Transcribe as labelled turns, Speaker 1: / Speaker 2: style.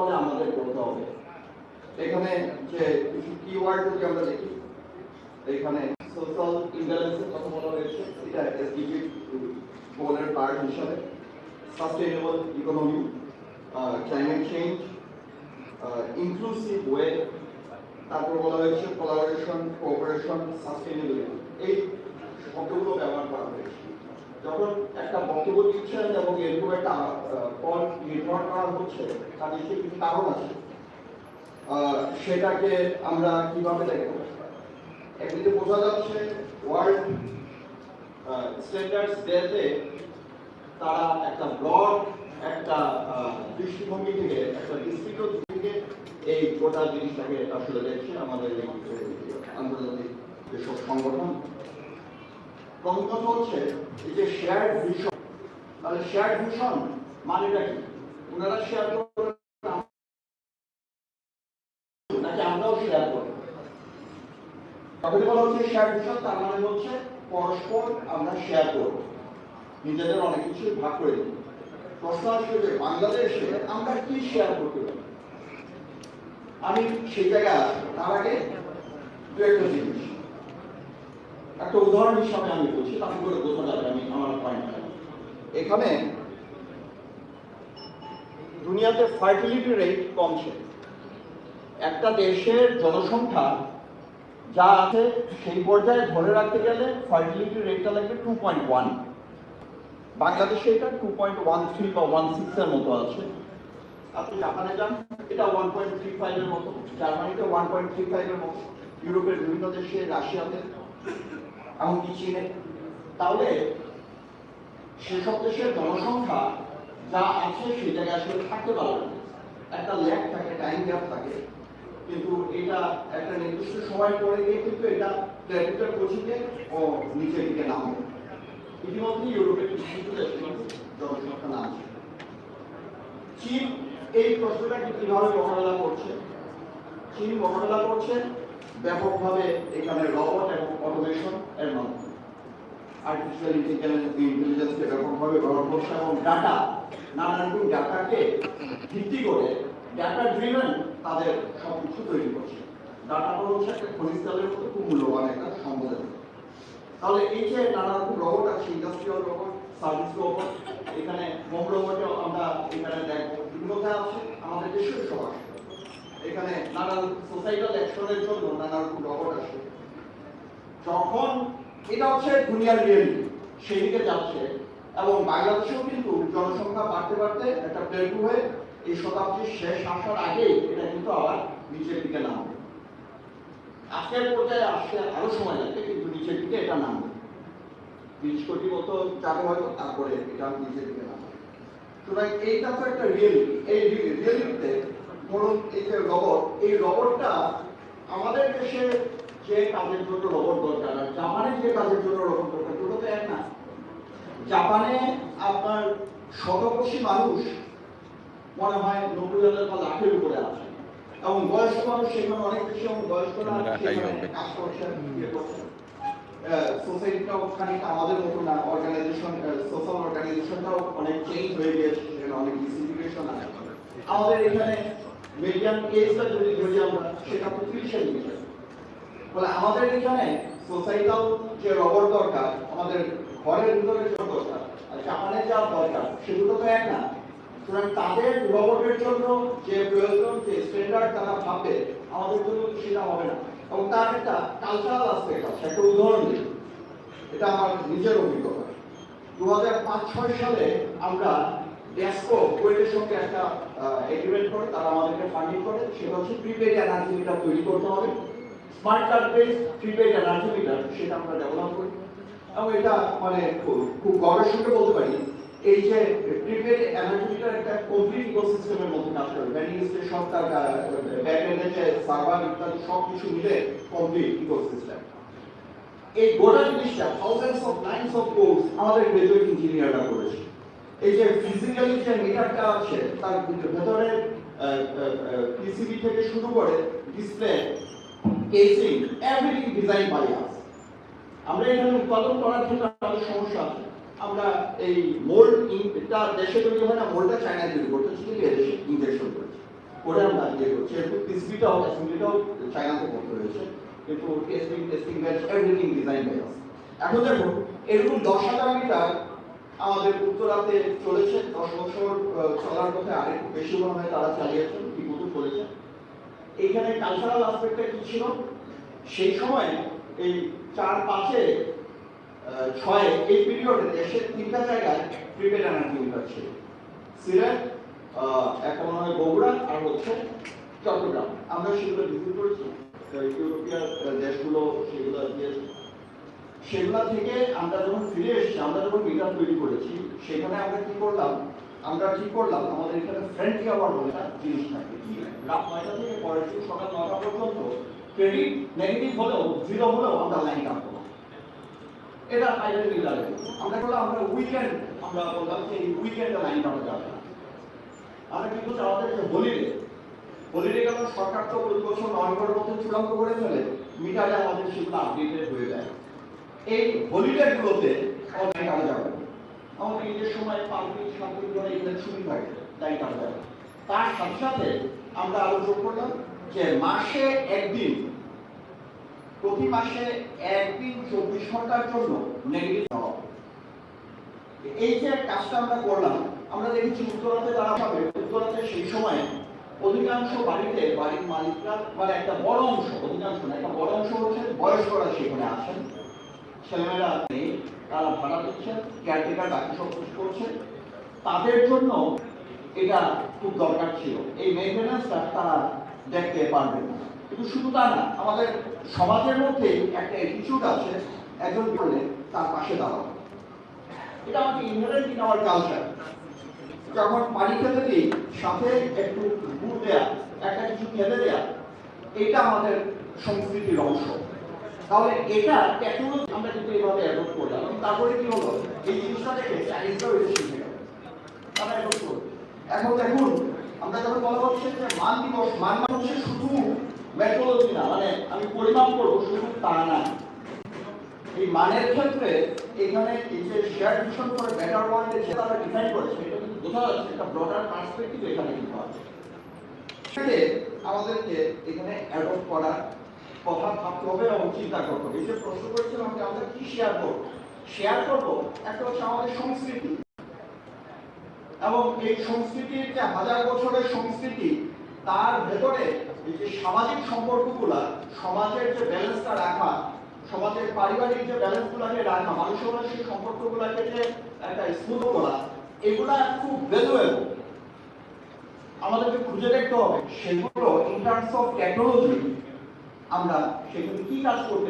Speaker 1: তাহলে আমাদের করতে হবে। এখানে যে কিছু কিওয়ার্ড যদি আমরা দেখি, এখানে সোশ্যাল ইমব্যালেন্সের কথা বলা হয়েছে, এটা এসডিজি গোলের পার্ট হিসাবে। Sustainable economy climate change inclusive way তারপর বলা হয়েছে কোলাবোরেশন কোঅপারেশন সাস্টেইনেবিলিটি এই শব্দগুলো ব্যবহার করা হয়েছে। যখন একটা বক্তব্য দিচ্ছেন এবং এরকম একটা পদ নির্ভর করা হচ্ছে তার নিশ্চয়ই কিছু কারণ আছে? সেটাকে আমরা কীভাবে দেখব? একদিকে বোঝা যাচ্ছে ওয়ার্ল্ড স্ট্যান্ডার্ডস ডেতে তারা একটা ব্রড একটা দৃষ্টিভঙ্গি থেকে, একটা বিস্তৃত থেকে এই গোটা জিনিসটাকে আসলে দেখছে আমাদের আন্তর্জাতিক যেসব সংগঠন। প্রথম কথা হচ্ছে যে শেয়ার ভিশন তাহলে শেয়ার ভিশন মানেটা কি? ওনারা শেয়ার করবেন নাকি আমরাও শেয়ার করব? বলা হচ্ছে শেয়ার ভিশন তার মানে হচ্ছে পরস্পর আমরা শেয়ার করব। নিজেদের অনেক কিছু ভাগ করে দেব প্রশ্ন আসবে যে বাংলাদেশে আমরা কি শেয়ার করতে পারি? আমি সেই জায়গায় আসব। তার আগে দু একটা জিনিস। একটা উদাহরণ হিসাবে আমি বলছি, তাতে করে বোঝা যাবে আমি আমার পয়েন্ট এখানে দুনিয়াতে ফার্টিলিটি রেট কমছে একটা দেশের জনসংখ্যা যা আছে, সেই পর্যায়ে ধরে রাখতে গেলে ফার্টিলিটি রেটটা লাগবে টু পয়েন্ট ওয়ান বাংলাদেশে এটা টু পয়েন্ট ওয়ান থ্রি বা ওয়ান সিক্স এর মতো আছে। আপনি জাপানে যান, এটা ওয়ান পয়েন্ট থ্রি ফাইভ এর মতো। জার্মানিতে ওয়ান পয়েন্ট থ্রি ফাইভ এর মতো। ইউরোপের বিভিন্ন দেশে, রাশিয়াতে। এমনকি চীনে। তাহলে সেসব দেশের জনসংখ্যা যা আছে সেই জায়গায় আসলে থাকতে পারবে একটা ল্যাগ থাকে, টাইম গ্যাপ থাকে। কিন্তু এটা একটা নির্দিষ্ট সময় পরে গিয়ে কিন্তু এটা প্ল্যানেটের পৌঁছিতে ও নিচের দিকে নামবে। ইতিমধ্যে ইউরোপের কিছু দেশে জনসংখ্যা নামছে। চীন এই প্রশ্নটাকে কীভাবে মোকাবেলা করছে? চীন মোকাবেলা করছে ব্যাপকভাবে এখানে রবট এবং অটোমেশন এর মাধ্যমে। আর্টিফিশিয়াল ইন্টেলিজেন্সকে ব্যাপকভাবে করছে এবং ডাটা ডাটাকে ভিত্তি করে ডাটা ড্রিভেন তাদের সব কিছু তৈরি করছে। হচ্ছে একটা মতো খুব মূল্যবান একটা সম্পদের তাহলে এই যে নানা রকম রোবট আছে ইন্ডাস্ট্রিয়াল সার্ভিস এখানে হোম আমরা এখানে দেখব। বিভিন্ন আছে? আমাদের দেশের সব আছে এখানে নানান সোসাইটাল অ্যাকশনের জন্য নানা রকম রোবট আছে যখন এটা হচ্ছে দুনিয়ার রিয়েলিটি সেই দিকে যাচ্ছে এবং বাংলাদেশেও কিন্তু জনসংখ্যা বাড়তে বাড়তে একটা প্লেটু হয়ে এই শতাব্দীর শেষ আসার আগে এটা কিন্তু আবার নিচের দিকে নামবে। আজকের পর্যায়ে আসতে আরও সময় লাগবে, কিন্তু নিচের দিকে এটা নামবে। বিশ কোটি মতো যাবে হয়তো, তারপরে এটা নিচের দিকে নামবে। সুতরাং এইটা তো একটা রিয়েলিটি এই রিয়েলিটিতে ধরুন এই যে রবট এই রবটটা আমাদের দেশে যে কাজের জন্য রবট দরকার আর জাপানে যে কাজের জন্য রবট দরকার দুটো তো এক না। জাপানে আপনার শতকোষী মানুষ মনে হয় নব্বই হাজার বা লাখের উপরে আছে এবং বয়স্ক মানুষ সেখানে অনেক বেশি এবং বয়স্করা কাজ করছে ইয়ে করছে। সোসাইটিটাও খানিকটা আমাদের মতো না অর্গানাইজেশন সোশ্যাল অর্গানাইজেশনটাও অনেক চেঞ্জ হয়ে গিয়েছে সেখানে অনেক ডিসিপ্লিকেশন আছে আমাদের এখানে মিডিয়াম কেসটা যদি ধরি আমরা, সেটা তো ত্রিশের নিচে বলে আমাদের এখানে সোসাইটাল যে রবট দরকার, আমাদের ঘরের ভিতরে যে দরকার, আর জাপানের যা দরকার, সেগুলো তো এক না। সুতরাং তাদের রবটের জন্য যে প্রয়োজন, যে স্ট্যান্ডার্ড তারা ভাববে, আমাদের জন্য সেটা হবে না। এবং তার একটা কালচারাল আসপেক্ট আছে, একটা উদাহরণ দিই। এটা আমার নিজের অভিজ্ঞতা। দু হাজার পাঁচ, ছয় সালে আমরা ডেস্কো কোয়েটের সঙ্গে একটা এগ্রিমেন্ট করে, তারা আমাদেরকে ফান্ডিং করে। সেটা হচ্ছে প্রিপেড এনার্জি মিটার তৈরি করতে হবে। Smart card base prepaid energy meter সেটা আমরা ডেভেলপ করি। এবং এটা মানে খুব- গর্বের সঙ্গে বলতে পারি, এই যে প্রিপেড এনার্জি মিটার একটা কমপ্লিট ইকোসিস্টেমের মধ্যে কাজ করে। ব্যাটিং স্টেশন তার এন্ডে যে সার্ভার ইত্যাদি সব কিছু মিলে কমপ্লিট ইকোসিস্টেম এই গোটা জিনিসটা thousands of lines of codes আমাদের গ্রাজুয়েট ইঞ্জিনিয়াররা করেছে। এই যে ফিজিক্যালি যে মিটারটা আছে, তার ভেতরে পিসিবি থেকে শুরু করে display casing everything design by us আমরা এখানে উৎপাদন করার জন্য আমাদের সমস্যা আছে। আমরা এই মোল্ড এটা দেশে তৈরি হয় না মোল্ডটা চায়নায় তৈরি করতে কিন্তু এদেশে ইনজেকশন করেছে। করে আমরা ইয়ে করছি। এরপর পিসবিটাও অ্যাসেম্বলিটাও চায়নাতে করতে হয়েছে, কিন্তু testing testing batch everything design হয়ে আছে এখন দেখুন এরকম দশ হাজার মিটার আমাদের উত্তরাতে চলেছে, দশ বছর চলার পথে আরেকটু বেশি মনে হয় তারা চালিয়েছেন কি মতো চলেছে। এইখানে কালচারাল আসপেক্টটা কি ছিল? সেই সময় এই চার পাঁচে ছয়, এই পিরিয়ডে দেশের তিনটা জায়গায় প্রিপেড এনার্জি মিটার ছিল। সিলেট মনে হয় বগুড়া আর হচ্ছে চট্টগ্রাম। আমরা সেগুলো ভিজিট করেছি। ইউরোপিয়ান দেশগুলো সেগুলো দিয়েছে সেগুলা থেকে আমরা যখন ফিরে এসেছি, আমরা যখন মিটার তৈরি করেছি, সেখানে আমরা কি করলাম? আমরা ঠিক করলাম? আমাদের এখানে ফ্রেন্ডলি আওয়ার বলে একটা জিনিস থাকে কি? রাত নয়টা থেকে পরের দিন সকাল নটা পর্যন্ত ক্রেডিট নেগেটিভ হলেও জিরো হলেও আমরা লাইন কাটবো না। এটা বাইরে মিলারে আমরা বললাম, আমরা উইকেন্ড আমরা বললাম যে, এই উইকেন্ডে লাইন কাটা যাবে না। আমরা কিন্তু আমাদের যে হলিডে হলিডে গেল সরকার তো প্রতি বছর নভেম্বরের মধ্যে চূড়ান্ত করে ফেলে। মিটারে আমাদের সেগুলো আপডেটেড হয়ে যায়। এই হলিডে গুলোতে অনলাইন কাটা যাবে। আমাদের ঈদের সময় সাত দিন ধরে ছুটি থাকে লাইন কাটা যাবে তার সাথে সাথে আমরা আলোচনা করলাম যে মাসে একদিন, প্রতি মাসে একদিন চব্বিশ ঘণ্টার জন্য নেগেটিভ হবে। এই যে কাজটা আমরা করলাম, আমরা দেখেছি উত্তরাতে তারা পাবে, উত্তরাতে সেই সময় অধিকাংশ বাড়িতে বাড়ির মালিকরা মানে একটা বড় অংশ, অধিকাংশ না, একটা বড় অংশ হচ্ছে বয়স্করা সেখানে আছেন ছেলেমেয়েরা নেই তারা ভাড়া দিচ্ছেন কেয়ারটেকার বাকি সব করছে। তাদের জন্য এটা খুব দরকার ছিল। এই মেনটেন্যান্সটা তারা দেখতে পারবেন। কিন্তু শুধু তা না, আমাদের সমাজের মধ্যে একটা অ্যাটিটিউড আছে, একজন বললে তার পাশে দাঁড়ানো এটা আমাদের ইনহারেন্ট ইন কালচার যখন পানি খেতে দিই, সাথে একটু গুড় দেয়া, একটা কিছু খেতে দেয়া, এটা আমাদের সংস্কৃতির অংশ। তাহলে এটা টেকনোলজি আমরা কিন্তু এইভাবে অ্যাডপ্ট করলাম। এবং তারপরে কি হলো? এই জিনিসটা দেখে চাইনিজরাও এসে শিখে গেল তারা অ্যাডপ্ট করল এখন দেখুন, আমরা যখন বলা হচ্ছে যে মান দিবস, মান মানুষের শুধু মেট্রোলজি না মানে আমি পরিমাপ করব, শুধু তা না। এই মানের ক্ষেত্রে এখানে এই যে শেয়ার ভিশন করে বেটার ওয়ার্ল্ড যে তারা ডিফাইন করেছে এটা কিন্তু বোঝা যাচ্ছে একটা ব্রডার পার্সপেক্টিভ এখানে কিন্তু আছে। আমাদেরকে এখানে অ্যাডপ্ট করার কথা ভাবতে হবে এবং চিন্তা করতে হবে। এই যে প্রশ্ন করেছিলাম যে আমরা কি শেয়ার করব? শেয়ার করব? একটা হচ্ছে আমাদের সংস্কৃতি। এবং এই সংস্কৃতির যে হাজার বছরের সংস্কৃতি, তার ভেতরে এই যে সামাজিক সম্পর্কগুলা, সমাজের যে ব্যালেন্সটা রাখা, সমাজের পারিবারিক যে ব্যালেন্সগুলোকে রাখা, মানুষের মধ্যে সেই সম্পর্কগুলোকে যে একটা স্মুথ করা, এগুলা খুব ভ্যালুয়েবল আমাদেরকে খুঁজে দেখতে হবে। সেগুলো ইন টার্মস অফ টেকনোলজি আমরা সেখানে কি কাজ করতে পারি?